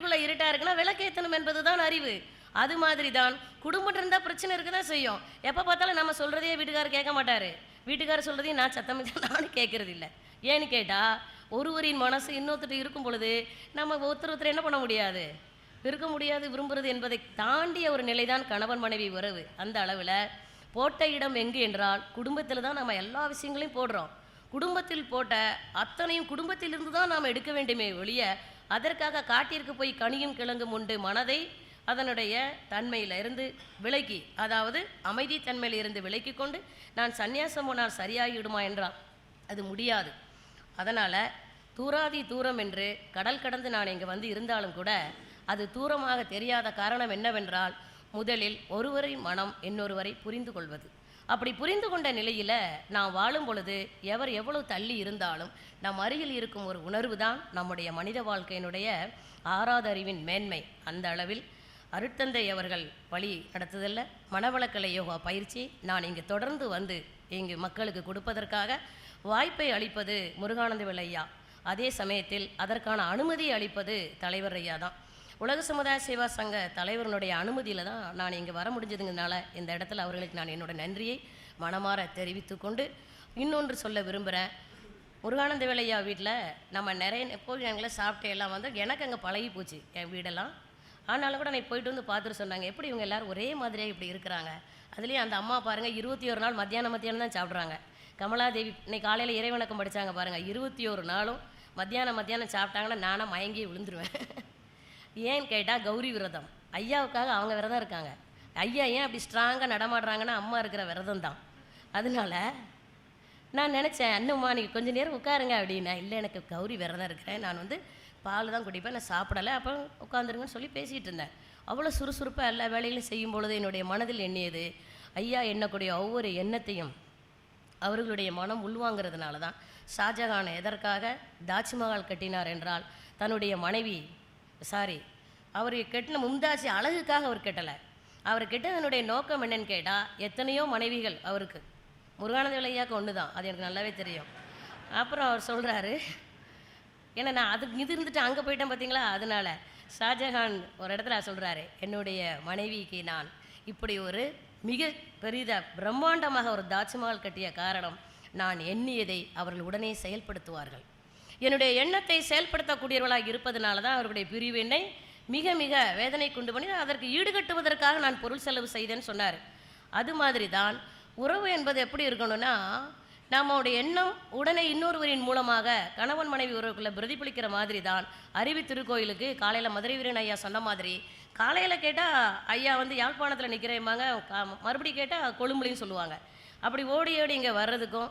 வீட்டுக்குள்ள இருட்டா இருக்குன்னா விளக்கேத்தணும் என்பதுதான் அறிவு. அது மாதிரி தான் குடும்பம் இருந்தால் பிரச்சனை இருக்க தான் செய்யும். எப்போ பார்த்தாலும் நம்ம சொல்கிறதே வீட்டுக்காரர் கேட்க மாட்டார். வீட்டுக்காரர் சொல்கிறதையும் நான் சத்தம் நானும் கேட்கறது இல்லை ஏன்னு கேட்டால் ஒருவரின் மனசு இன்னொருத்தர் இருக்கும் பொழுது நம்ம ஒருத்தர் ஒருத்தர் என்ன பண்ண முடியாது? இருக்க முடியாது விரும்புறது என்பதை தாண்டிய ஒரு நிலைதான் கணவன் மனைவி உறவு. அந்த அளவில் போட்ட இடம் எங்கு என்றால் குடும்பத்தில் தான் நம்ம எல்லா விஷயங்களையும் போடுறோம். குடும்பத்தில் போட்ட அத்தனையும் குடும்பத்திலிருந்து தான் நாம் எடுக்க வேண்டுமே ஒழிய அதற்காக காட்டிற்கு போய் கனியும் கிழங்கும் உண்டு. மனதை அதனுடைய தன்மையில் இருந்து விலக்கி அதாவது அமைதி தன்மையில் இருந்து விலக்கி கொண்டு நான் சந்நியாசம் போனால் சரியாகிவிடுமா என்றான். அது முடியாது. அதனால் தூராதி தூரம் என்று கடல் கடந்து நான் இங்கே வந்து இருந்தாலும் கூட அது தூரமாக தெரியாத காரணம் என்னவென்றால் முதலில் ஒருவரின் மனம் இன்னொருவரை புரிந்து கொள்வது. அப்படி புரிந்து கொண்ட நிலையில் நான் வாழும் பொழுது எவர் எவ்வளவு தள்ளி இருந்தாலும் நம் அருகில் இருக்கும் ஒரு உணர்வு தான் நம்முடைய மனித வாழ்க்கையினுடைய ஆறாதறிவின் மேன்மை. அந்த அளவில் அருட்தந்தை அவர்கள் வழி நடத்துதல்ல. மனவளக்கலை யோகா பயிற்சி நான் இங்கு தொடர்ந்து வந்து இங்கு மக்களுக்கு கொடுப்பதற்காக வாய்ப்பை அளிப்பது முருகானந்த ஐயா. அதே சமயத்தில் அதற்கான அனுமதி அளிப்பது தலைவர் ஐயா தான். உலக சமுதாய சேவா சங்க தலைவர்களுடைய அனுமதியில் தான் நான் இங்கே வர முடிஞ்சதுங்கனால இந்த இடத்துல அவர்களுக்கு நான் என்னோட நன்றியை மனமாற தெரிவித்து கொண்டு இன்னொன்று சொல்ல விரும்புகிறேன் முருகானந்த வேலையா வீட்டில் நம்ம நிறைய எப்போது எங்களை சாப்பிட்டு எல்லாம் வந்து எனக்கு அங்கே பழகி போச்சு என் வீடெல்லாம். ஆனாலும் கூட நான் போயிட்டு வந்து பார்த்துட்டு சொன்னாங்க எப்படி இவங்க எல்லாரும் ஒரே மாதிரியாக இப்படி இருக்கிறாங்க? அதுலேயும் அந்த அம்மா பாருங்கள் இருபத்தி ஒரு நாள் மத்தியானம் மத்தியானம் தான் சாப்பிட்றாங்க. கமலாதேவி இன்னைக்கு காலையில் இறைவணக்கம் படித்தாங்க பாருங்கள் இருபத்தி ஒரு நாளும் மத்தியானம் மத்தியானம் சாப்பிட்டாங்கன்னா நானாக மயங்கி விழுந்துருவேன். ஏன்னு கேட்டால் கௌரி விரதம். ஐயாவுக்காக அவங்க விரதம் இருக்காங்க. ஐயா ஏன் அப்படி ஸ்ட்ராங்காக நடமாடுறாங்கன்னா அம்மா இருக்கிற விரதம் தான். அதனால நான் நினச்சேன் அண்ணம்மா நீங்கள் கொஞ்ச நேரம் உட்காருங்க அப்படின்னா இல்லை எனக்கு கௌரி விரதம் இருக்கிறேன். நான் வந்து பால் தான் குடிப்பேன். நான் சாப்பிடலை. அப்போ உட்காந்துருங்கன்னு சொல்லி பேசிகிட்டு இருந்தேன். அவ்வளோ சுறுசுறுப்பாக எல்லா வேலைகளும் செய்யும் பொழுது என்னுடைய மனதில் எண்ணியது ஐயா எண்ணக்கூடிய ஒவ்வொரு எண்ணத்தையும் அவர்களுடைய மனம் உள்வாங்கிறதுனால தான் ஷாஜகான் எதற்காக தாஜ்மஹால் கட்டினார் என்றால் தன்னுடைய மனைவி சாரி அவர் கட்டின மும்தாஜி அழகுக்காக அவர் கெட்டலை. அவர் கெட்டதனுடைய நோக்கம் என்னன்னு கேட்டால் எத்தனையோ மனைவிகள் அவருக்கு. முருகானந்த விளையாக்கு ஒன்று தான் அது எனக்கு நல்லாவே தெரியும். அப்புறம் அவர் சொல்கிறாரு ஏன்னா நான் அதுக்கு இது இருந்துட்டு அங்கே போயிட்டேன் பார்த்தீங்களா அதனால ஷாஜஹான் ஒரு இடத்துல சொல்கிறாரு என்னுடைய மனைவிக்கு நான் இப்படி ஒரு மிக பெரித பிரம்மாண்டமாக ஒரு தாஜ்மஹால் கட்டிய காரணம் நான் எண்ணியதை அவர்கள் உடனே செயல்படுத்துவார்கள். என்னுடைய எண்ணத்தை செயல்படுத்தக்கூடியவர்களாக இருப்பதனால தான் அவருடைய பிரிவினை மிக மிக வேதனை கொண்டு பண்ணி அதற்கு ஈடுகட்டுவதற்காக நான் பொருள் செலவு செய்தேன்னு சொன்னார். அது மாதிரி தான் உறவு என்பது எப்படி இருக்கணும்னா நம்மளுடைய எண்ணம் உடனே இன்னொருவரின் மூலமாக கணவன் மனைவி உறவுக்குள்ள பிரதிபலிக்கிற மாதிரி தான் அருவி திருக்கோயிலுக்கு காலையில் மதுரை வீரன் ஐயா சொன்ன மாதிரி காலையில் கேட்டால் ஐயா வந்து யாழ்ப்பாணத்தில் நிற்கிறேம்பாங்க மறுபடியும் கேட்டால் கொழும்புலையும் சொல்லுவாங்க. அப்படி ஓடி ஓடி இங்கே வர்றதுக்கும்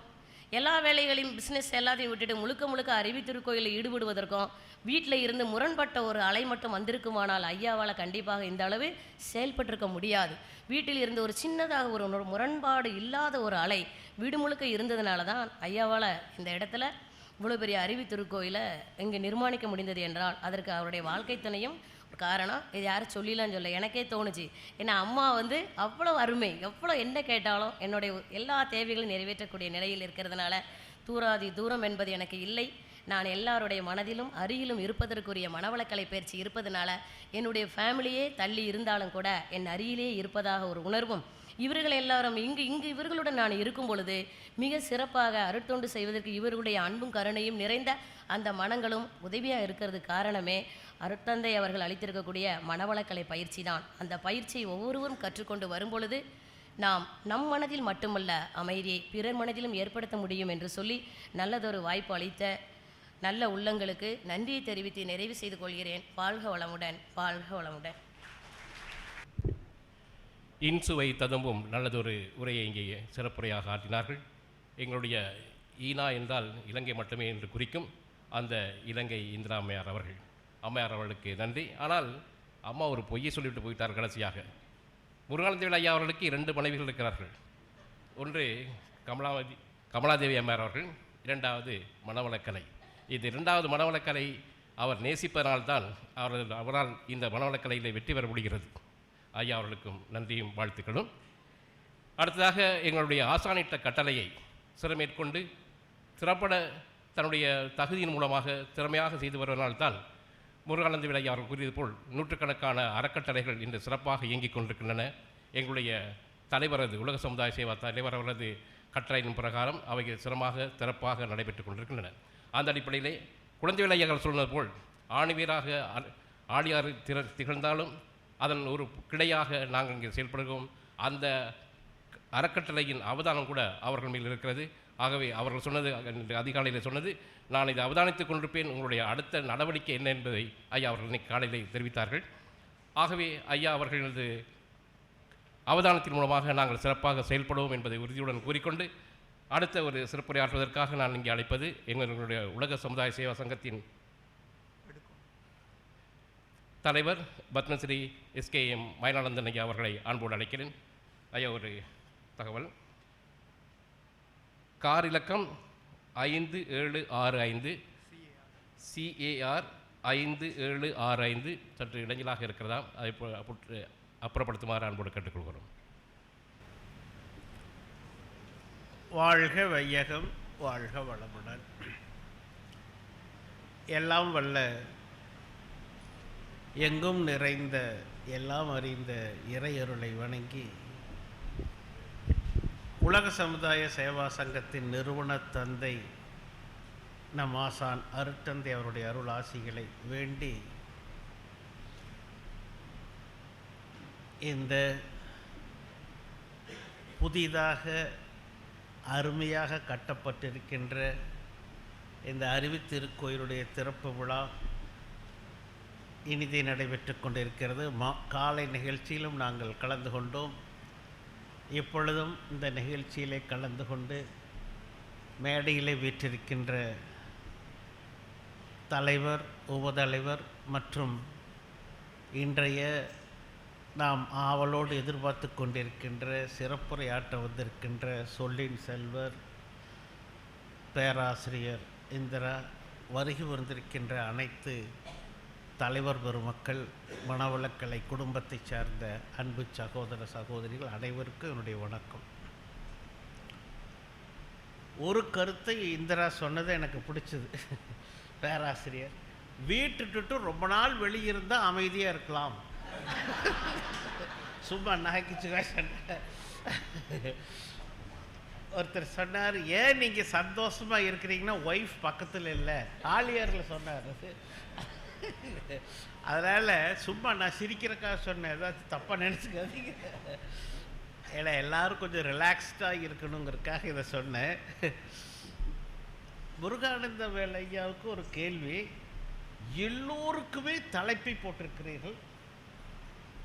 எல்லா வேலைகளையும் பிஸ்னஸ் எல்லாத்தையும் விட்டுட்டு முழுக்க முழுக்க அருவி திருக்கோயிலில் ஈடுபடுவதற்கும் வீட்டில் இருந்து முரண்பட்ட ஒரு அலை மட்டும் வந்திருக்குமானால் ஐயாவால் கண்டிப்பாக இந்த அளவு செயல்பட்டிருக்க முடியாது. வீட்டில் இருந்து ஒரு சின்னதாக ஒரு முரண்பாடு இல்லாத ஒரு அலை வீடு முழுக்க இருந்ததுனால தான் ஐயாவால் இந்த இடத்துல இவ்வளோ பெரிய அருவி திருக்கோயிலை இங்கே நிர்மாணிக்க முடிந்தது என்றால் அதற்கு அவருடைய வாழ்க்கை துணையும் காரணம் இது யாரும் சொல்லிலாம் சொல்ல எனக்கே தோணுச்சு. ஏன்னா அம்மா வந்து அவ்வளோ அருமை எவ்வளோ என்ன கேட்டாலும் என்னுடைய எல்லா தேவைகளும் நிறைவேற்றக்கூடிய நிலையில் இருக்கிறதுனால தூராதி தூரம் என்பது எனக்கு இல்லை. நான் எல்லாருடைய மனதிலும் அருகிலும் இருப்பதற்குரிய மனவளக்கலை பயிற்சி இருப்பதனால என்னுடைய ஃபேமிலியே தள்ளி இருந்தாலும் கூட என் அருகிலே இருப்பதாக ஒரு உணர்வும். இவர்கள் எல்லாரும் இங்கு இங்கு இவர்களுடன் நான் இருக்கும் பொழுது மிக சிறப்பாக அருட்தொண்டு செய்வதற்கு இவர்களுடைய அன்பும் கருணையும் நிறைந்த அந்த மனங்களும் உதவியாக இருக்கிறது காரணமே அருட்தந்தை அவர்கள் அளித்திருக்கக்கூடிய மனவளக்கலை பயிற்சி தான் அந்த பயிற்சியை ஒவ்வொருவரும் கற்றுக்கொண்டு வரும்பொழுது நாம் நம் மனதில் மட்டுமல்ல அமைதியை பிறர் மனதிலும் ஏற்படுத்த முடியும் என்று சொல்லி நல்லதொரு வாய்ப்பு அளித்த நல்ல உள்ளங்களுக்கு நன்றியை தெரிவித்து நிறைவு செய்து கொள்கிறேன். வாழ்க வளமுடன் வாழ்க வளமுடன். இன்சுவை ததும்பும் நல்லதொரு உரையை இங்கே சிறப்புரையாக ஆற்றினார்கள். எங்களுடைய ஈனா என்றால் இலங்கை மட்டுமே என்று குறிக்கும் அந்த இலங்கை இந்திராமையார் அவர்கள். அம்மையார் அவர்களுக்கு நன்றி. ஆனால் அம்மா ஒரு பொய்யை சொல்லிவிட்டு போயிட்டார் கடைசியாக. முருகானந்தேவி ஐயா அவர்களுக்கு இரண்டு மனைவிகள் இருக்கிறார்கள். ஒன்று கமலாவதி கமலாதேவி அம்மையார் அவர்கள் இரண்டாவது மனவளக்கலை. இது இரண்டாவது மனவளக்கலை அவர் நேசிப்பதனால்தான் அவரது அவரால் இந்த மனவளக்கலையில் வெற்றி பெற முடிகிறது. ஐயா அவர்களுக்கும் நன்றியும் வாழ்த்துக்களும். அடுத்ததாக எங்களுடைய ஆசானிட்ட கட்டளையை சிறமேற்கொண்டு திறப்பட தன்னுடைய தகுதியின் மூலமாக திறமையாக செய்து வருவதனால்தான் முருகானந்த விலை அவர்கள் கூறியது போல் நூற்றுக்கணக்கான அறக்கட்டளைகள் இன்று சிறப்பாக இயங்கிக் கொண்டிருக்கின்றன. எங்களுடைய தலைவரது உலக சமுதாய சேவா தலைவர் அவரது கட்டளையின் பிரகாரம் அவைகள் சிரமமாக சிறப்பாக நடைபெற்றுக் கொண்டிருக்கின்றன. அந்த அடிப்படையிலே குழந்தை விளையாகள் சொன்னது போல் ஆணிவீராக ஆழியாறு திற திகழ்ந்தாலும் அதன் ஒரு கிளையாக நாங்கள் இங்கே செயல்படுகிறோம். அந்த அறக்கட்டளையின் அவதானம் கூட அவர்கள் மேல் இருக்கிறது. ஆகவே அவர்கள் சொன்னது அதிகாலையில் சொன்னது நான் இதை அவதானித்துக் கொண்டிருப்பேன். உங்களுடைய அடுத்த நடவடிக்கை என்ன என்பதை ஐயா அவர்கள் இன்னைக்கு காலையில் தெரிவித்தார்கள். ஆகவே ஐயா அவர்களது அவதானத்தின் மூலமாக நாங்கள் சிறப்பாக செயல்படுவோம் என்பதை உறுதியுடன் கூறிக்கொண்டு அடுத்த ஒரு சிறப்புரையாற்றுவதற்காக நான் இங்கே அழைப்பது எங்களுடைய உலக சமுதாய சேவா சங்கத்தின் தலைவர் பத்மஸ்ரீ எஸ்கேஎம் மயிலானந்தன் ஐயா அவர்களை அன்போடு அழைக்கிறேன். ஐயா ஒரு தகவல். கார் இலக்கம் ஐந்து ஏழு ஆறு ஐந்து. சிஏஆர் ஐந்து ஏழு ஆறு ஐந்து. சற்று இடைஞ்சலாக இருக்கிறதா அதை புற்று- அப்புறப்படுத்துமாறு அன்போடு கேட்டுக்கொள்கிறோம். வாழ்க வையகம் வாழ்க வளமுடன். எல்லாம் வல்ல எங்கும் நிறைந்த எல்லாம் அறிந்த இறையருளை வணங்கி உலக சமுதாய சேவா சங்கத்தின் நிறுவன தந்தை நம் ஆசான் அருட்டந்தை அவருடைய அருள் ஆசிகளை வேண்டி இந்த புதிதாக அருமையாக கட்டப்பட்டிருக்கின்ற இந்த அறிவித்திருக்கோயிலுடைய திறப்பு விழா இனிதே நடைபெற்று கொண்டிருக்கிறது. மா காலை நிகழ்ச்சியிலும் நாங்கள் கலந்து கொண்டோம். இப்பொழுதும் இந்த நிகழ்ச்சியிலே கலந்து கொண்டு மேடையிலே வீற்றிருக்கின்ற தலைவர் உபதலைவர் மற்றும் இன்றைய நாம் ஆவலோடு எதிர்பார்த்து கொண்டிருக்கின்ற சிறப்புரையாற்ற வந்திருக்கின்ற சொல்லின் செல்வர் பேராசிரியர் இந்திரா வருகி வந்திருக்கின்ற அனைத்து தலைவர் பெருமக்கள் மனவளக்கலை குடும்பத்தைச் சார்ந்த அன்பு சகோதர சகோதரிகள் அனைவருக்கும் என்னுடைய வணக்கம். ஒரு கருத்தை இந்திரா சொன்னது எனக்கு பிடிச்சது. பேராசிரியர் வீட்டுட்டு ரொம்ப நாள் வெளியிருந்தால் அமைதியாக இருக்கலாம். சும்மா நகைச்சுக்காக சொன்ன ஒருத்தர் சொன்னார் ஏன் நீங்கள் சந்தோஷமாக இருக்கிறீங்கன்னா ஒய்ஃப் பக்கத்தில் இல்லை. ஆலியாரில் சொன்னார் அதனால் சும்மா நான் சிரிக்கிறக்காக சொன்னேன். ஏதாச்சும் தப்பாக நினச்சிக்காதீங்க. ஏன்னா எல்லோரும் கொஞ்சம் ரிலாக்ஸ்டாக இருக்கணுங்கிறதுக்காக இதை சொன்னேன். முருகானந்த வேலையாவுக்கு ஒரு கேள்வி. எல்லோருக்குமே தலைப்பை போட்டிருக்கிறீர்கள்.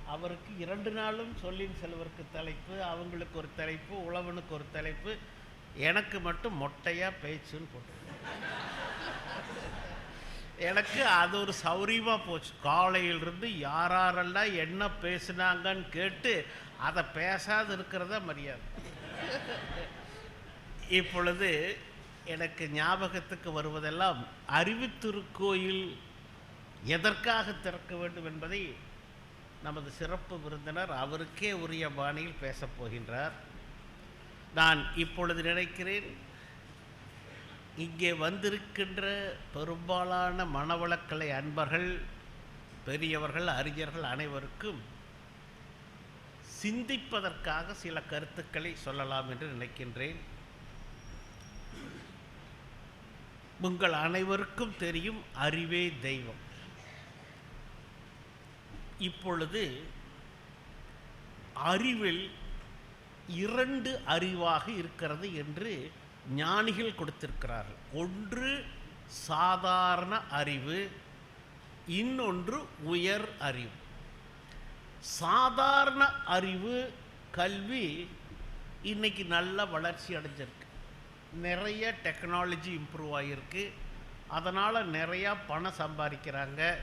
அவருக்கு இரண்டு நாளும் சொல்லின் செல்வருக்கு தலைப்பு அவங்களுக்கு ஒரு தலைப்பு உழவனுக்கு ஒரு தலைப்பு. எனக்கு மட்டும் மொட்டையாக பேச்சுன்னு போட்டிருக்கேன். எனக்கு அது ஒரு சௌரியமாக போச்சு. காலையிலிருந்து யாரெல்லாம் என்ன பேசுனாங்கன்னு கேட்டு அதை பேசாது இருக்கிறதா மரியாதை. இப்பொழுது எனக்கு ஞாபகத்துக்கு வருவதெல்லாம் அறிவித்திருக்கோயில் எதற்காக திறக்க வேண்டும் என்பதை நமது சிறப்பு விருந்தினர் அவருக்கே உரிய பாணியில் பேசப் போகின்றார். நான் இப்பொழுது நினைக்கிறேன் இங்கே வந்திருக்கின்ற பெரும்பாலான மனவளக்கலை அன்பர்கள் பெரியவர்கள் அறிஞர்கள் அனைவருக்கும் சிந்திப்பதற்காக சில கருத்துக்களை சொல்லலாம் என்று நினைக்கின்றேன். உங்கள் அனைவருக்கும் தெரியும் அறிவே தெய்வம். இப்பொழுது அறிவில் இரண்டு அறிவாக இருக்கிறது என்று ஞானிகள் கொடுத்திருக்கிறார்கள். ஒன்று சாதாரண அறிவு இன்னொன்று உயர் அறிவு. சாதாரண அறிவு கல்வி இன்றைக்கி நல்ல வளர்ச்சி அடைஞ்சிருக்கு. நிறைய டெக்னாலஜி இம்ப்ரூவ் ஆகியிருக்கு அதனால் நிறையா பணம் சம்பாதிக்கிறாங்க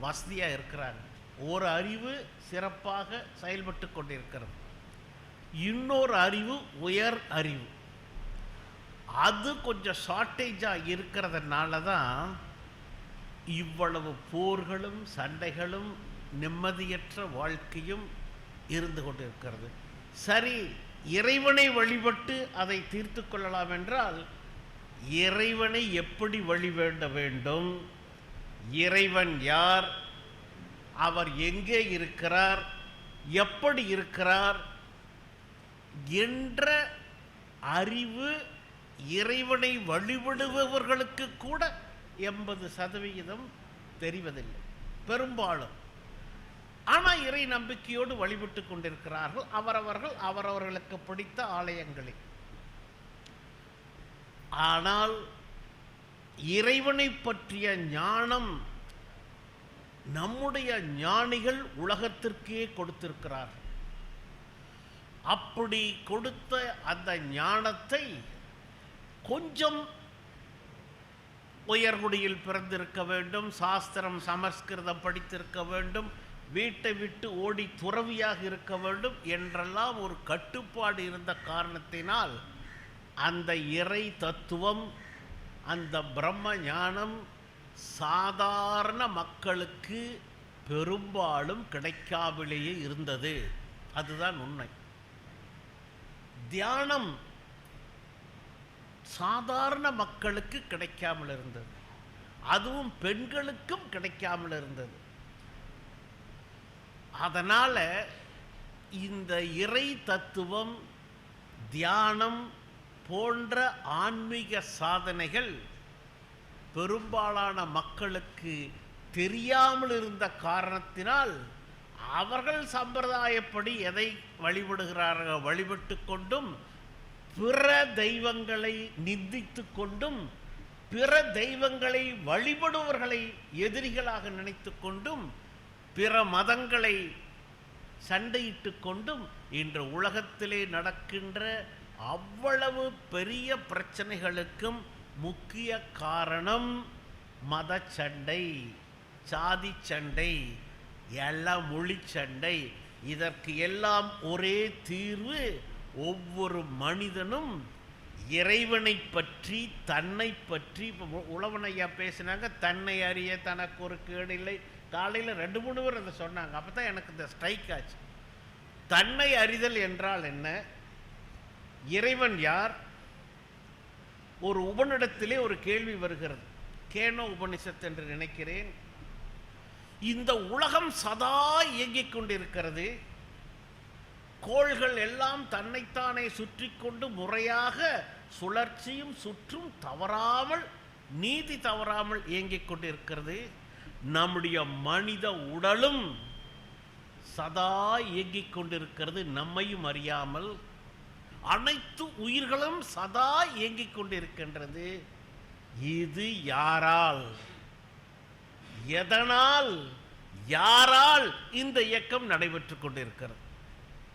வசதியாக இருக்கிறாங்க. ஒரு அறிவு சிறப்பாக செயல்பட்டு கொண்டிருக்கிறது. இன்னொரு அறிவு உயர் அறிவு. அது கொஞ்சம் ஷார்ட்டேஜாக இருக்கிறதுனால தான் இவ்வளவு போர்களும் சண்டைகளும் நிம்மதியற்ற வாழ்க்கையும் இருந்து கொண்டிருக்கிறது. சரி இறைவனை வழிபட்டு அதை தீர்த்து கொள்ளலாம் என்றால் இறைவனை எப்படி வழிபட வேண்டும்? இறைவன் யார்? அவர் எங்கே இருக்கிறார்? எப்படி இருக்கிறார்? என்ற அறிவு இறைவனை வழிபடுபவர்களுக்கு கூட எண்பது சதவிகிதம் தெரிவதில்லை. பெரும்பாலும். ஆனால் இறை நம்பிக்கையோடு வழிபட்டு கொண்டிருக்கிறார்கள். அவரவர்கள் அவரவர்களுக்கு பிடித்த ஆலயங்களில். ஆனால் இறைவனை பற்றிய ஞானம் நம்முடைய ஞானிகள் உலகத்திற்கே கொடுத்திருக்கிறார்கள். அப்படி கொடுத்த அந்த ஞானத்தை கொஞ்சம் உயர்குடியில் பிறந்திருக்க வேண்டும் சாஸ்திரம் சமஸ்கிருதம் படித்திருக்க வேண்டும் வீட்டை விட்டு ஓடி துறவியாக இருக்க வேண்டும் என்றெல்லாம் ஒரு கட்டுப்பாடு இருந்த காரணத்தினால் அந்த இறை தத்துவம் அந்த பிரம்ம ஞானம் சாதாரண மக்களுக்கு பெரும்பாலும் கிடைக்காமலேயே இருந்தது. அதுதான் உண்மை. தியானம் சாதாரண மக்களுக்கு கிடைக்காமல் இருந்தது. அதுவும் பெண்களுக்கும் கிடைக்காமல் இருந்தது. அதனால இந்த இறை தத்துவம் தியானம் போன்ற ஆன்மீக சாதனைகள் பெரும்பாலான மக்களுக்கு தெரியாமல் இருந்த காரணத்தினால் அவர்கள் சம்பிரதாயப்படி எதை வழிபடுகிறார்கள் வழிபட்டு கொண்டும் பிற தெய்வங்களை நிந்தித்து கொண்டும் பிற தெய்வங்களை வழிபடுவர்களை எதிரிகளாக நினைத்து கொண்டும் பிற மதங்களை சண்டையிட்டு கொண்டும் இன்று உலகத்திலே நடக்கின்ற அவ்வளவு பெரிய பிரச்சனைகளுக்கும் முக்கிய காரணம் மத சண்டை சாதி சண்டை எல்லாம் மொழி சண்டை. இதற்கு எல்லாம் ஒரே தீர்வு ஒவ்வொரு மனிதனும் இறைவனை பற்றி தன்னை பற்றி இப்போ உழவனையா பேசினாங்க தன்னை அறிய தனக்கு ஒரு கேடு இல்லை. காலையில் ரெண்டு மூணு பேர் அதை சொன்னாங்க. அப்போ தான் எனக்கு இந்த ஸ்ட்ரைக் ஆச்சு. தன்னை அறிதல் என்றால் என்ன? இறைவன் யார்? ஒரு உபனிடத்திலே ஒரு கேள்வி வருகிறது. கேனோ உபனிஷத் என்று நினைக்கிறேன். இந்த உலகம் சதா இயங்கிக் கொண்டிருக்கிறது. கோள்கள் எல்லாம் தன்னைத்தானே சுற்றி கொண்டு முறையாக சுழற்சியும் சுற்றும் தவறாமல் நீதி தவறாமல் இயங்கிக் கொண்டிருக்கிறது. நம்முடைய மனித உடலும் சதா இயங்கிக் கொண்டிருக்கிறது நம்மையும் அறியாமல். அனைத்து உயிர்களும் சதா இயங்கிக் கொண்டிருக்கின்றது. இது யாரால்? எதனால்? யாரால் இந்த இயக்கம் நடைபெற்று கொண்டிருக்கிறது?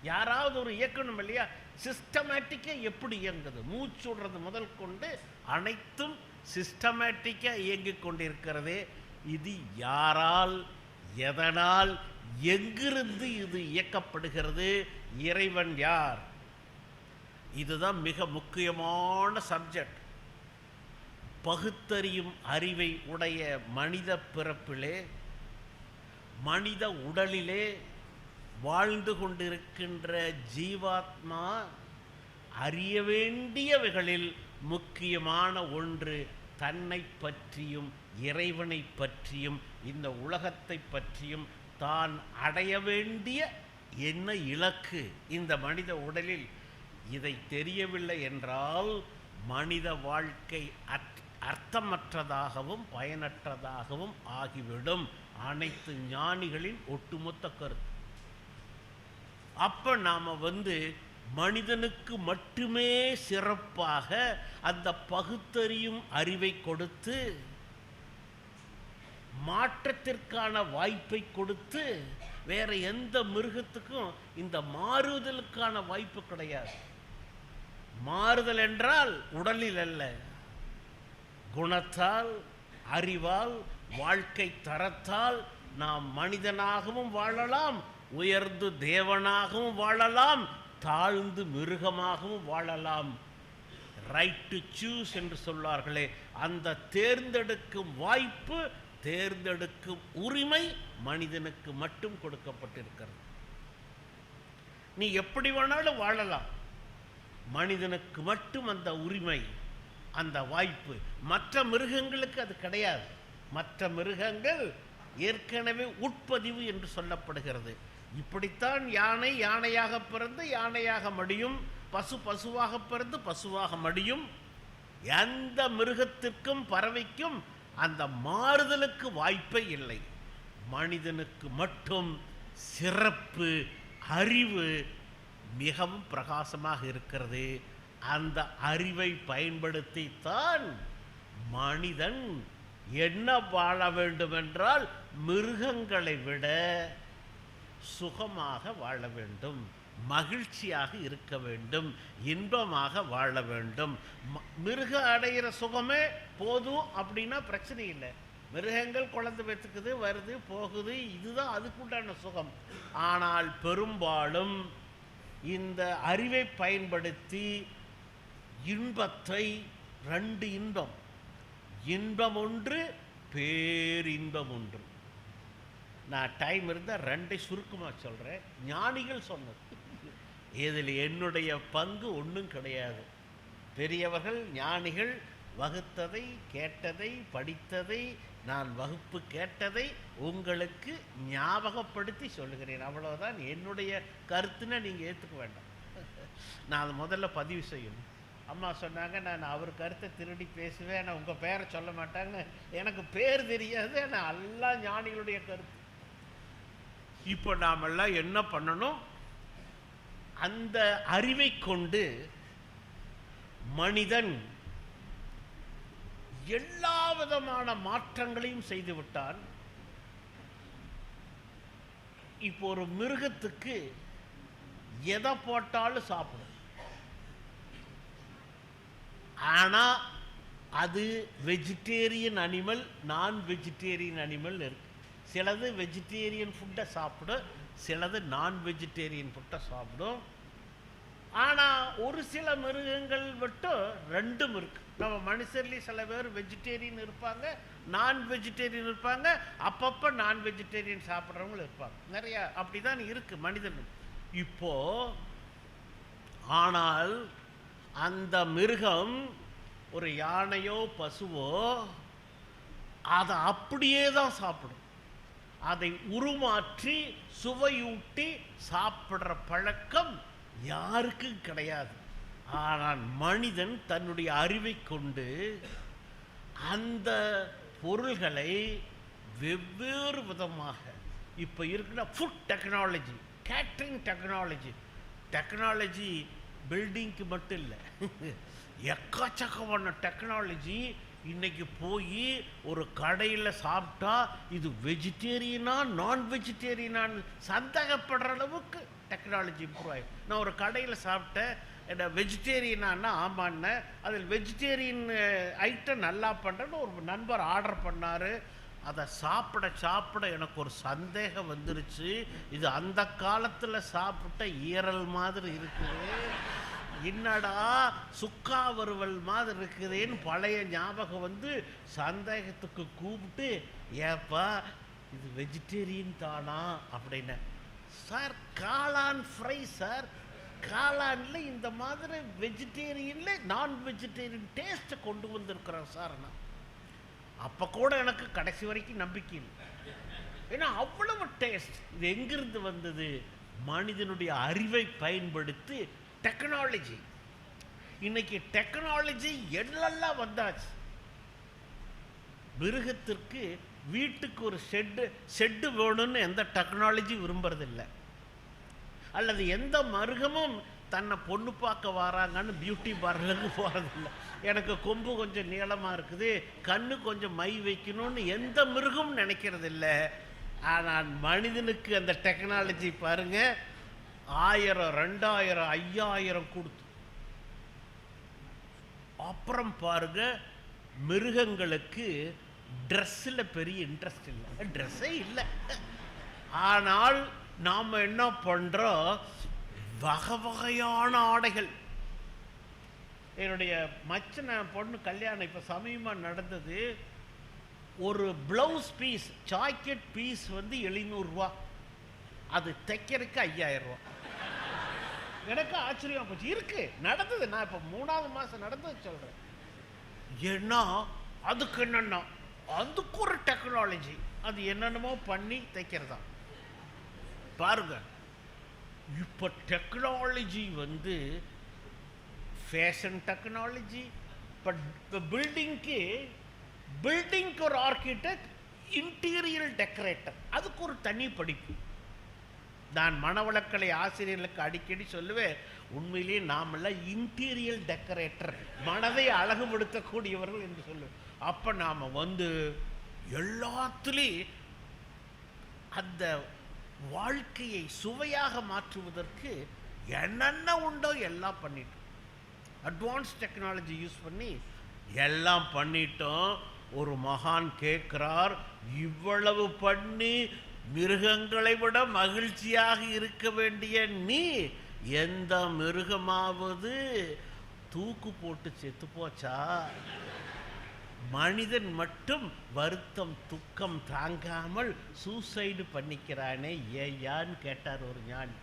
யாராவது ஒரு இயக்கணும் இல்லையா? சிஸ்டமேட்டிக்காக எப்படி இயங்குது? மூச்சு விடுறது முதல் கொண்டு அனைத்தும் சிஸ்டமேட்டிக்காக இயங்கிக் கொண்டிருக்கிறது. இது யாரால் எதனால் எங்கிருந்து இது இயக்கப்படுகிறது? இறைவன் யார்? இதுதான் மிக முக்கியமான சப்ஜெக்ட் பகுத்தறியும் அறிவை உடைய மனித பிறப்பிலே மனித உடலிலே வாழ்ந்து கொண்டிருக்கின்ற ஜீவாத்மா அறிய வேண்டியவைகளில் முக்கியமான ஒன்று தன்னை பற்றியும் இறைவனை பற்றியும் இந்த உலகத்தை பற்றியும் தான் அடைய வேண்டிய என்ன இலக்கு? இந்த மனித உடலில் இதை தெரியவில்லை என்றால் மனித வாழ்க்கை அற்- அர்த்தமற்றதாகவும் பயனற்றதாகவும் ஆகிவிடும். அனைத்து ஞானிகளின் ஒட்டுமொத்த கருத்து. அப்ப நாம வந்து மனிதனுக்கு மட்டுமே சிறப்பாக அந்த பகுத்தறியும் அறிவை கொடுத்து மாற்றத்திற்கான வாய்ப்பை கொடுத்து வேற எந்த மிருகத்துக்கும் இந்த மாறுதலுக்கான வாய்ப்பு கிடையாது. மாறுதல் என்றால் உடலில் அல்ல. குணத்தால் அறிவால் வாழ்க்கை தரத்தால் நாம் மனிதனாகவும் வாழலாம் உயர்ந்து தேவனாகவும் வாழலாம் தாழ்ந்து மிருகமாகவும் வாழலாம். ரைட் டு சூஸ் என்று சொல்வார்களே அந்த தேர்ந்தெடுக்கும் வாய்ப்பு தேர்ந்தெடுக்கும் உரிமை மனிதனுக்கு மட்டும் கொடுக்கப்பட்டிருக்கிறது. நீ எப்படி வேணாலும் வாழலாம். மனிதனுக்கு மட்டும் அந்த உரிமை அந்த வாய்ப்பு. மற்ற மிருகங்களுக்கு அது கிடையாது. மற்ற மிருகங்கள் ஏற்கனவே உட்பதிவு என்று சொல்லப்படுகிறது. இப்படித்தான் யானை யானையாக பிறந்து யானையாக மடியும் பசு பசுவாக பிறந்து பசுவாக மடியும் எந்த மிருகத்திற்கும் பறவைக்கும் அந்த மாறுதலுக்கு வாய்ப்பே இல்லை. மனிதனுக்கு மட்டும் சிறப்பு அறிவு மிகவும் பிரகாசமாக இருக்கிறது. அந்த அறிவை பயன்படுத்தித்தான் மனிதன் என்ன வாழ வேண்டுமென்றால் மிருகங்களை விட சுகமாக வாழ வேண்டும் மகிழ்ச்சியாக இருக்க வேண்டும் இன்பமாக வாழ வேண்டும். ம- மிருக அடையிற சுகமே போதும் அப்படின்னா பிரச்சனை இல்லை. மிருகங்கள் குழந்தை பெற்றுக்குது வருது போகுது இதுதான் அதுக்குண்டான சுகம். ஆனால் பெரும்பாலும் இந்த அறிவை பயன்படுத்தி இன்பத்தை ரெண்டு இன்பம் இன்பம் ஒன்று பேரின்பம் ஒன்று நான் டைம் இருந்தால் ரெண்டை சுருக்கமாக சொல்கிறேன் ஞானிகள் சொன்னது. இதில் என்னுடைய பங்கு ஒன்றும் கிடையாது. பெரியவர்கள் ஞானிகள் வகுத்ததை கேட்டதை படித்ததை நான் வகுப்பு கேட்டதை உங்களுக்கு ஞாபகப்படுத்தி சொல்லுகிறேன். அவ்வளோதான் என்னுடைய கருத்துன்னு நீங்கள் ஏற்றுக்க வேண்டாம். நான் அதை முதல்ல பதிவு செய்யணும். அம்மா சொன்னாங்க நான் அவர் கருத்தை திருடி பேசுவேன் நான் உங்கள் பேரை சொல்ல மாட்டாங்க எனக்கு பேர் தெரியாது நான் எல்லா ஞானிகளுடைய கருத்து. இப்போ நாமெல்லாம் என்ன பண்ணணும்? அந்த அறிவை கொண்டு மனிதன் எல்லா விதமான மாற்றங்களையும் செய்து விட்டான். இப்போ ஒரு மிருகத்துக்கு எதை போட்டாலும் சாப்பிடும். ஆனால் அது வெஜிடேரியன் அனிமல் நான் வெஜிடேரியன் அனிமல் இருக்கு. சிலது வெஜிடேரியன் ஃபுட்டை சாப்பிடும் சிலது நான் வெஜிடேரியன் ஃபுட்டை சாப்பிடும். ஆனால் ஒரு சில மிருகங்கள் மட்டும் ரெண்டும் இருக்கு. நம்ம மனுஷர்லேயும் சில பேர் வெஜிடேரியன் இருப்பாங்க நான் வெஜிடேரியன் இருப்பாங்க அப்பப்போ நான் வெஜிடேரியன் சாப்பிட்றவங்களும் இருப்பாங்க. நிறையா அப்படி தான் இருக்குது மனிதன் இப்போது ஆனால் அந்த மிருகம் ஒரு யானையோ பசுவோ அதை அப்படியே தான் சாப்பிடும். அதை உருமாற்றி சுவையூட்டி சாப்பிட்ற பழக்கம் யாருக்கும் கிடையாது. ஆனால் மனிதன் தன்னுடைய அறிவை கொண்டு அந்த பொருள்களை வெவ்வேறு விதமாக இப்போ இருக்கிற food technology catering technology technology பில்டிங்க்கு மட்டும் இல்லை. எக்கச்சக்கமான டெக்னாலஜி இன்றைக்கி போய் ஒரு கடையில் சாப்பிட்டா இது வெஜிடேரியனா நான் வெஜிடேரியனான்னு சந்தேகப்படுற அளவுக்கு டெக்னாலஜி இம்ப்ரூவ் ஆகி நான் ஒரு கடையில் சாப்பிட்டேன் என்ன வெஜிடேரியனான்னா ஆமான்னு அதில் வெஜிடேரியன் ஐட்டம் நல்லா பண்ணுறேன்னு ஒரு நண்பர் ஆர்டர் பண்ணார். அதை சாப்பிட சாப்பிட எனக்கு ஒரு சந்தேகம் வந்துருச்சு. இது அந்த காலத்தில் சாப்பிட்ட ஈரல் மாதிரி இருக்குது. என்னடா சுக்கா வறுவல் மாதிரி இருக்குதேன்னு பழைய ஞாபகம் வந்து சந்தேகத்துக்கு கூப்பிட்டு ஏப்பா இது வெஜிடேரியன் தானா? அப்படின்னு. சார் காளான் ஃப்ரை சார். காளானில் இந்த மாதிரி வெஜிடேரியனில் நான் வெஜிடேரியன் டேஸ்ட்டை கொண்டு வந்திருக்கிறேன் சார். நான் அப்போ கூட எனக்கு கடைசி வரைக்கும் நம்பிக்கை இல்லை. ஏன்னா அவ்வளவு டேஸ்ட் இது எங்கிருந்து வந்தது? மனிதனுடைய அறிவை பயன்படுத்தி டெக்னாலஜி இன்னைக்கு டெக்னாலஜி எல்லாம் வந்தாச்சு. மிருகத்திற்கு வீட்டுக்கு ஒரு ஷெட்டு ஷெட்டு வேணும்னு எந்த டெக்னாலஜி விரும்புறதில்லை. அல்லது எந்த மருகமும் தன்னை பொண்ணு பார்க்க வராங்கன்னு பியூட்டி பார்லருக்கு போகிறதில்ல எனக்கு கொம்பு கொஞ்சம் நீளமாக இருக்குது கண்ணு கொஞ்சம் மை வைக்கணும்னு எந்த மிருகமும் நினைக்கிறதில்ல. ஆனால் மனிதனுக்கு அந்த டெக்னாலஜி பாருங்க ஆயிரம் ரெண்டாயிரம் ஐயாயிரம் கொடுத்து. அப்புறம் பாருங்க மிருகங்களுக்கு ட்ரெஸ்ஸில் பெரிய இன்ட்ரெஸ்ட் இல்லை. ட்ரெஸ்ஸே இல்லை. ஆனால் நாம் என்ன பண்ணுறோம் வகை வகையான ஆடைகள். என்னுடைய மச்சனை பொண்ணு கல்யாணம் இப்போ சமீபமாக நடந்தது. ஒரு ப்ளவுஸ் பீஸ் ஜாக்கெட் பீஸ் வந்து எழுநூறுரூவா அது தைக்கிறதுக்கு ஐயாயிரரூவா எனக்கு ஆச்சரியம் போச்சு. இருக்கு. நடந்தது. நான் இப்போ மூணாவது மாதம் நடந்தது சொல்கிறேன் ஏன்னா அதுக்கு என்னென்னா அதுக்கு ஒரு டெக்னாலஜி அது என்னென்னமோ பண்ணி தைக்கிறதா. பாருங்க. இப்போ டெக்னாலஜி வந்து ஃபேஷன் டெக்னாலஜி இப்போ இப்போ பில்டிங்க்கு பில்டிங்க்கு ஒரு ஆர்கிடெக்ட் இன்டீரியர் டெக்கரேட்டர் அதுக்கு ஒரு தனி படிப்பு. நான் மனவளக்கலை ஆசிரியர்களுக்கு அடிக்கடி சொல்லுவேன் உண்மையிலேயே நாமெல்லாம் இன்டீரியர் டெக்கரேட்டர் மனதை அழகுபடுத்தக்கூடியவர்கள் என்று சொல்லுவேன். அப்போ நாம் வந்து எல்லாத்துலேயும் அந்த வாழ்க்கையை சுவையாக மாற்றுவதற்கு என்னென்ன உண்டோ எல்லாம் பண்ணிட்டோம். அட்வான்ஸ் டெக்னாலஜி யூஸ் பண்ணி எல்லாம் பண்ணிட்டோம். ஒரு மகான் கேட்கிறார் இவ்வளவு பண்ணி மிருகங்களை விட மகிழ்ச்சியாக இருக்க வேண்டிய நீ எந்த மிருகமாவது தூக்கு போட்டு செத்து போச்சா? மனிதன் மட்டும் வருத்தம் துக்கம் தாங்காமல் சூசைடு பண்ணிக்கிறானே ஏயான்னு கேட்டார் ஒரு ஞானி.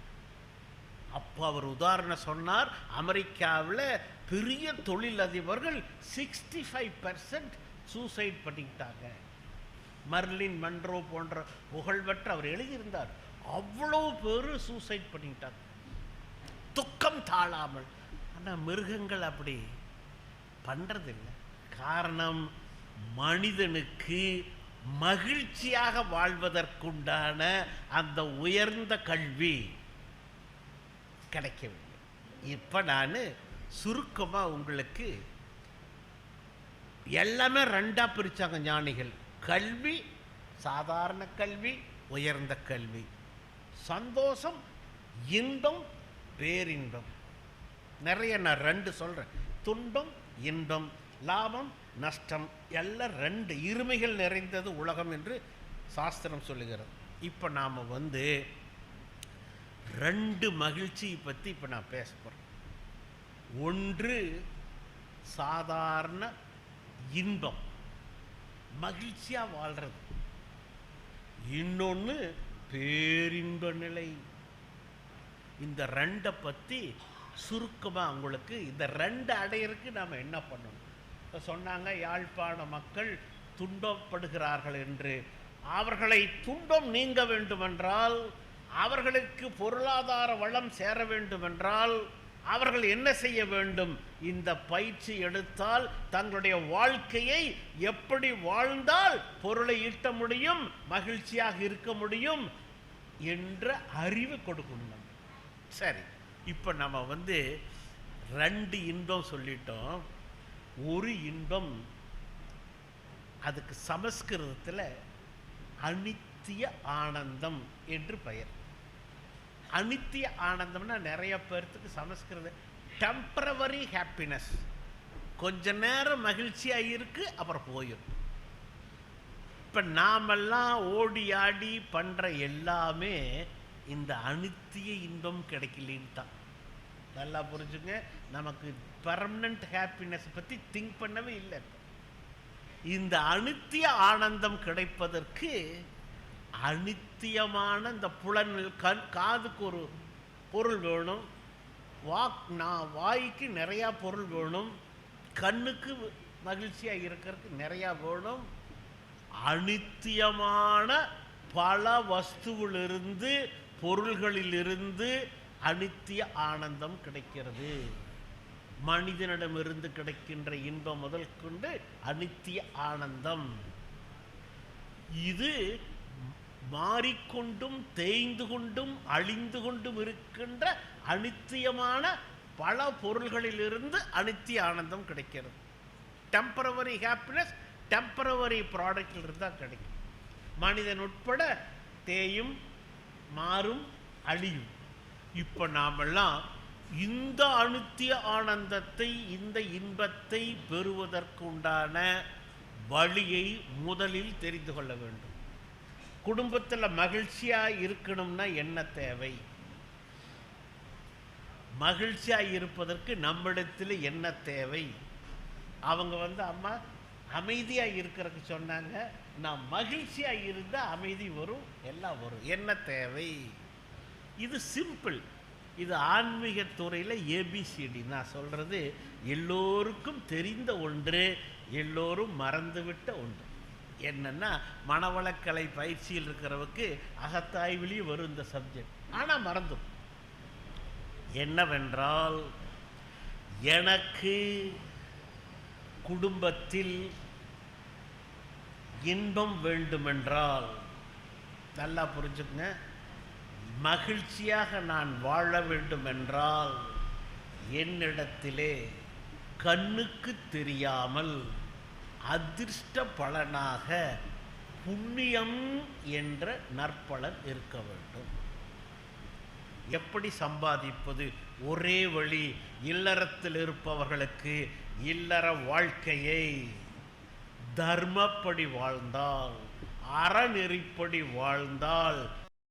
அப்போ அவர் உதாரணம் சொன்னார் அமெரிக்காவில் பெரிய தொழிலதிபர்கள் சிக்ஸ்டி ஃபைவ் பர்சன்ட் சூசைட் பண்ணிக்கிட்டாங்க. மர்லின் மன்றோ போன்ற புகழ்பெற்ற அவர் எழுதியிருந்தார். அவ்வளோ பேர் சூசைட் பண்ணிக்கிட்டாங்க. துக்கம் தாழாமல். ஆனால் மிருகங்கள் அப்படி பண்ணுறதில்லை காரணம் மனிதனுக்கு மகிழ்ச்சியாக வாழ்வதற்குண்டான அந்த உயர்ந்த கல்வி கிடைக்கவில்லை. இப்போ நான் சுருக்கமாக உங்களுக்கு எல்லாமே ரெண்டாக பிரித்தாங்க ஞானிகள். கல்வி சாதாரண கல்வி உயர்ந்த கல்வி. சந்தோஷம் இன்பம் பேரின்பம். நிறைய நான் ரெண்டு சொல்கிறேன் துன்பம் இன்பம். லாபம் நஷ்டம் எல்லாம் ரெண்டு இருமைகள் நிறைந்தது உலகம் என்று சாஸ்திரம் சொல்லுகிறது. இப்போ நாம் வந்து ரெண்டு மகிழ்ச்சியை பற்றி இப்போ நான் பேச போகிறேன் ஒன்று சாதாரண இன்பம் மகிழ்ச்சியாக வாழ்கிறது இன்னொன்று பேரின்ப நிலை. இந்த ரெண்டை பற்றி சுருக்கமாக உங்களுக்கு இந்த ரெண்டு அடையிறதுக்கு நாம் என்ன பண்ணணும்? சொன்னாங்க யாழ்ப்பாண மக்கள் துண்டப்படுகிறார்கள் என்று. அவர்களை துண்டம் நீங்க வேண்டுமென்றால் அவர்களுக்கு பொருளாதார வளம் சேர வேண்டுமென்றால் அவர்கள் என்ன செய்ய வேண்டும்? இந்த பயிற்சி எடுத்தால் தங்களுடைய வாழ்க்கையை எப்படி வாழ்ந்தால் பொருளை ஈட்ட முடியும் மகிழ்ச்சியாக இருக்க முடியும் என்ற அறிவு கொடுக்கணும் சரி இப்போ நம்ம வந்து ரெண்டு இன்பம் சொல்லிட்டோம். ஒரு இன்பம் அதுக்கு சமஸ்கிருதத்தில் அனித்திய ஆனந்தம் என்று பெயர். அனித்திய ஆனந்தம்னா நிறைய பேர்த்துக்கு சமஸ்கிருத டெம்பரவரி ஹாப்பினஸ் கொஞ்ச நேரம் மகிழ்ச்சியாக இருக்குது அப்புறம் போயிடும் இப்போ நாமெல்லாம் ஓடி ஆடி பண்ணுற எல்லாமே இந்த அனித்திய இன்பம் கிடைக்கலன்னு தான் நல்லா புரிஞ்சுங்க. நமக்கு பர்மனண்ட் ஹாப்பினஸ் பற்றி திங்க் பண்ணவே இல்லை. இந்த அனித்திய ஆனந்தம் கிடைப்பதற்கு அனித்தியமான இந்த புலன் கண் காதுக்கு ஒரு பொருள் வேணும். வாக் நான் வாய்க்கு நிறையா பொருள் வேணும். கண்ணுக்கு மகிழ்ச்சியாக இருக்கிறதுக்கு நிறையா வேணும். அனித்தியமான பல வஸ்துவிலிருந்து பொருள்களிலிருந்து அனித்திய ஆனந்தம் கிடைக்கிறது. மனிதனிடமிருந்து கிடைக்கின்ற இன்பம் முதல் கொண்டு அனித்திய ஆனந்தம். இது மாறிக்கொண்டும் தேய்ந்து கொண்டும் அழிந்து கொண்டும் இருக்கின்ற அனித்தியமான பல பொருள்களிலிருந்து அனித்திய ஆனந்தம் கிடைக்கிறது. டெம்பரவரி ஹாப்பினஸ் டெம்பரவரி ப்ராடக்டில் இருந்தால் கிடைக்கும். மனிதன் உட்பட தேயும் மாறும் அழியும். இப்போ நாமெல்லாம் இந்த அனுத்திய ஆனந்தத்தை இந்த இன்பத்தை பெறுவதற்குண்டான வழியை முதலில் தெரிந்து கொள்ள வேண்டும். குடும்பத்தில் மகிழ்ச்சியாக இருக்கணும்னா என்ன தேவை? மகிழ்ச்சியாக இருப்பதற்கு நம்மிடத்தில் என்ன தேவை? அவங்க வந்து அம்மா அமைதியாக இருக்கிறதுக்கு சொன்னாங்க. நான் மகிழ்ச்சியாக இருந்தால் அமைதி வரும் எல்லாம் வரும். என்ன தேவை? இது சிம்பிள். இது ஆன்மீக துறையில் ஏபிசிடி நான் சொல்கிறது எல்லோருக்கும் தெரிந்த ஒன்று எல்லோரும் மறந்துவிட்ட ஒன்று. என்னென்னா மனவளக்கலை பயிற்சியில் இருக்கிறவருக்கு அகத்தாய்விலையும் வரும் இந்த சப்ஜெக்ட் ஆனால் மறந்தும் என்னவென்றால் எனக்கு குடும்பத்தில் இன்பம் வேண்டுமென்றால் நல்லா புரிஞ்சுக்குங்க. மகிழ்ச்சியாக நான் வாழ வேண்டுமென்றால் என்னிடத்திலே கண்ணுக்கு தெரியாமல் அதிர்ஷ்ட பலனாக புண்ணியம் என்ற நற்பலன் இருக்க வேண்டும். எப்படி சம்பாதிப்பது? ஒரே வழி இல்லறத்தில் இருப்பவர்களுக்கு இல்லற வாழ்க்கையை தர்மப்படி வாழ்ந்தால் அறநெறிப்படி வாழ்ந்தால்